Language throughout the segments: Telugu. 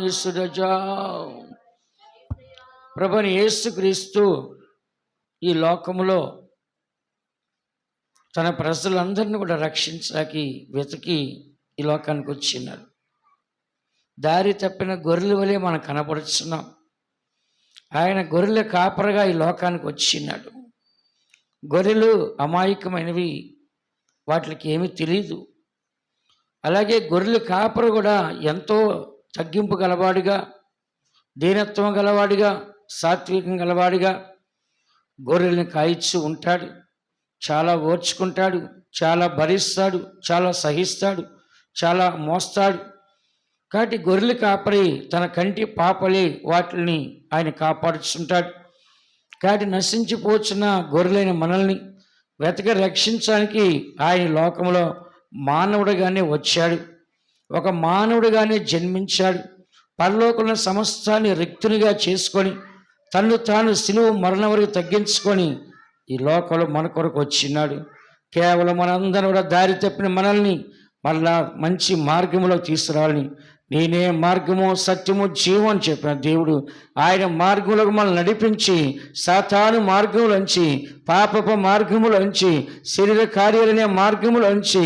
యేసురజా ప్రభుని యేసుక్రీస్తు ఈ లోకములో తన ప్రజలందరినీ కూడా రక్షించడానికి వెతికి ఈ లోకానికి వచ్చినాడు. దారి తప్పిన గొర్రెల వలె మనం కనపడుచున్నాం. ఆయన గొర్రెల కాపరగా ఈ లోకానికి వచ్చినాడు. గొర్రెలు అమాయకమైనవి వాటికి ఏమీ తెలియదు అలాగే గొర్రెల కాపర కూడా ఎంతో తగ్గింపు గలవాడిగా దీనత్వం గలవాడిగా సాత్వికం గలవాడిగా గొర్రెల్ని కాయిచ్చు ఉంటాడు. చాలా ఓర్చుకుంటాడు చాలా భరిస్తాడు చాలా సహిస్తాడు చాలా మోస్తాడు. కాబట్టి గొర్రెలు కాపరి తన కంటి పాపలే వాటిని ఆయన కాపాడుచుంటాడు. కాబట్టి నశించిపోచున్న గొర్రెలైన మనల్ని వెతక రక్షించడానికి ఆయన లోకంలో మానవుడుగానే వచ్చాడు. ఒక మానవుడిగానే జన్మించాడు. పరలోకంలో సమస్తాన్ని రిక్తునిగా చేసుకొని తను తాను సిలువ మరణం వరకు తగ్గించుకొని ఈ లోకంలో మన కొరకు వచ్చినాడు. కేవలం మనందరం కూడా దారి తప్పిన మనల్ని మళ్ళా మంచి మార్గంలో తీసుకురావాలని నేనే మార్గము సత్యము జీవం అని చెప్పిన దేవుడు ఆయన మార్గంలోకి మనల్ని నడిపించి సాతాను మార్గములోంచి పాపపు మార్గములోంచి శరీర కార్యాలనే మార్గములోంచి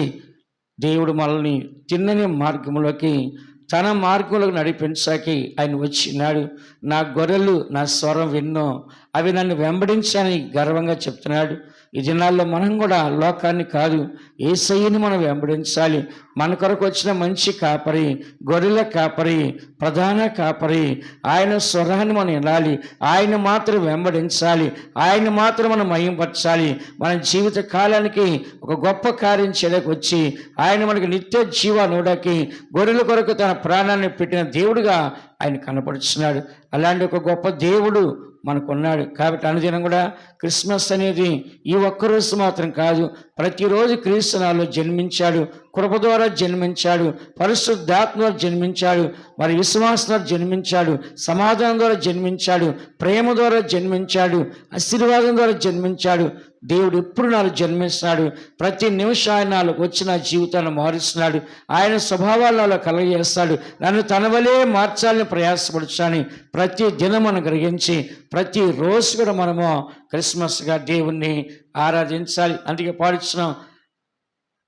దేవుడు మనల్ని తిన్నని మార్గంలోకి తన మార్గంలోకి నడిపించాకి ఆయన వచ్చినాడు. నా గొర్రెలు నా స్వరం విన్నో అవి నన్ను వెంబడించని గర్వంగా చెప్తున్నాడు. ఈ దినాల్లో మనం కూడా లోకాన్ని కాదు ఏసయ్యని మనం వెంబడించాలి. మన కొరకు వచ్చిన మంచి కాపరి గొర్రెల కాపరి ప్రధాన కాపరి. ఆయన స్వరాన్ని మనం వినాలి. ఆయన మాత్రం వెంబడించాలి. ఆయన మాత్రం మనం మయంపరచాలి మన జీవిత కాలానికి ఒక గొప్ప కార్యం చేయడానికి వచ్చి ఆయన మనకి నిత్య జీవ నూడకి గొర్రెల కొరకు తన ప్రాణాన్ని పెట్టిన దేవుడుగా ఆయన కనపడుచున్నాడు అలాంటి ఒక గొప్ప దేవుడు మనకున్నాడు. కాబట్టి అనుదినం కూడా క్రిస్మస్ అనేది ఈ ఒక్కరోజు మాత్రం కాదు ప్రతిరోజు క్రీస్తు నాలో జన్మించాడు. కృప ద్వారా జన్మించాడు పరిశుద్ధాత్మ ద్వారా జన్మించాడు మరి విశ్వాసం ద్వారా జన్మించాడు సమాధానం ద్వారా జన్మించాడు ప్రేమ ద్వారా జన్మించాడు ఆశీర్వాదం ద్వారా జన్మించాడు. దేవుడు ఎప్పుడు నాలో జన్మిస్తున్నాడు ప్రతి నిమిషం ఆయన నాలో వచ్చి నా జీవితాన్ని మారుస్తున్నాడు. ఆయన స్వభావాలు నాలో కలగజేస్తాడు. నన్ను తన వలే మార్చాలని ప్రయాసపడుచాని ప్రతి దినం మనం గ్రహించి ప్రతి రోజు కూడా మనము క్రిస్మస్గా దేవుణ్ణి ఆరాధించాలి. అందుకే పాడుతున్నాం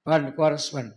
one correspond